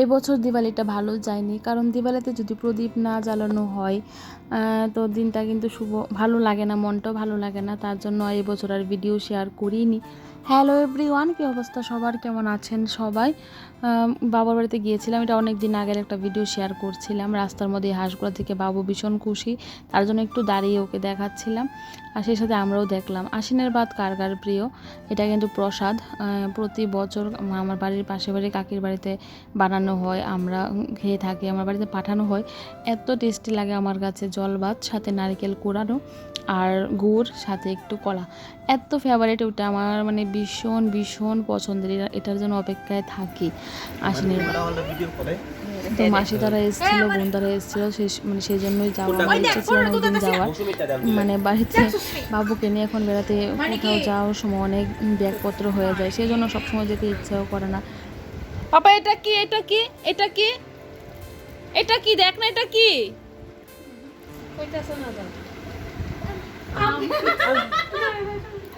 এই বছর দিওয়ালিটা ভালো যায়নি, কারণ দিওয়ালিতে যদি প্রদীপ না জ্বালানো হয় তো দিনটা কিন্তু শুভ, ভালো লাগে না, মনটাও ভালো লাগে না, তার জন্য এই বছর আর ভিডিও শেয়ার করিনি। হ্যালো এভরিওয়ান কী অবস্থা সবার? কেমন আছেন সবাই? বাবার বাড়িতে গিয়েছিলাম, এটা অনেক দিন আগের একটা ভিডিও শেয়ার করছিলাম, রাস্তার মধ্যে হাঁসগুলো থেকে বাবু ভীষণ খুশি, তার জন্য একটু দাঁড়িয়ে ওকে দেখাচ্ছিলাম, আর সেই সাথে আমরাও দেখলাম। আশ্বিনের বাদ কার কার প্রিয়? এটা কিন্তু প্রসাদ প্রতি বছর আমার বাড়ির পাশে বাড়ি কাকির বাড়িতে বানানো হয় আমরা খেয়ে থাকি আমার বাড়িতে পাঠানো হয়। এত টেস্টি লাগে আমার কাছে জল ভাত সাথে নারকেল কোড়ানো আর গুড় সাথে একটু কলা। এত ফেভারিট ওটা আমার মানে ভীষণ ভীষণ পছন্দের। এটার জন্য অপেক্ষায় থাকি। আশ্বিনের বাদ তো মাসি তারা এসেছিল বোন তারা এসেছিল মানে সেই জন্যই যাওয়া আমার ইচ্ছে ছিল যাওয়ার। মানে বাড়িতে বাবুকে নিয়ে এখন বেড়াতে কোথাও যাওয়ার সময় অনেক ব্যাগপত্র হয়ে যায় সেই জন্য সবসময় যেতে ইচ্ছাও করে না। পাপা এটা কি? এটা কি? এটা কি? এটা কি? দেখ না এটা কি? কইতাছ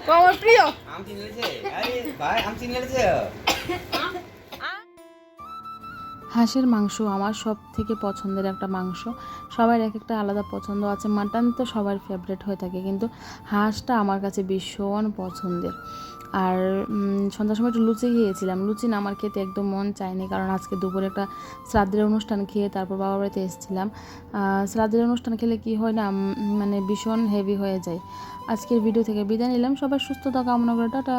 আমার প্রিয়। আম চিনলেছে আরে ভাই আম চিনলেছে হাঁসের মাংস আমার সব থেকে পছন্দের একটা মাংস। সবার এক একটা আলাদা পছন্দ আছে। মাটন তো সবার ফেভারিট হয়ে থাকে। কিন্তু হাঁসটা আমার কাছে ভীষণ পছন্দের। আর সন্ধ্যার সময় একটু লুচি খেয়েছিলাম। লুচি না আমার খেতে একদম মন চায়নি। কারণ আজকে দুপুরে একটা শ্রাদ্ধের অনুষ্ঠান খেয়ে তারপর বাবার বাড়িতে এসেছিলাম। শ্রাদ্ধের অনুষ্ঠান খেলে কি হয় না মানে ভীষণ হেভি হয়ে যায়। আজকের ভিডিও থেকে বিদায় নিলাম। সবাই সুস্থতা কামনা করে। টাটা।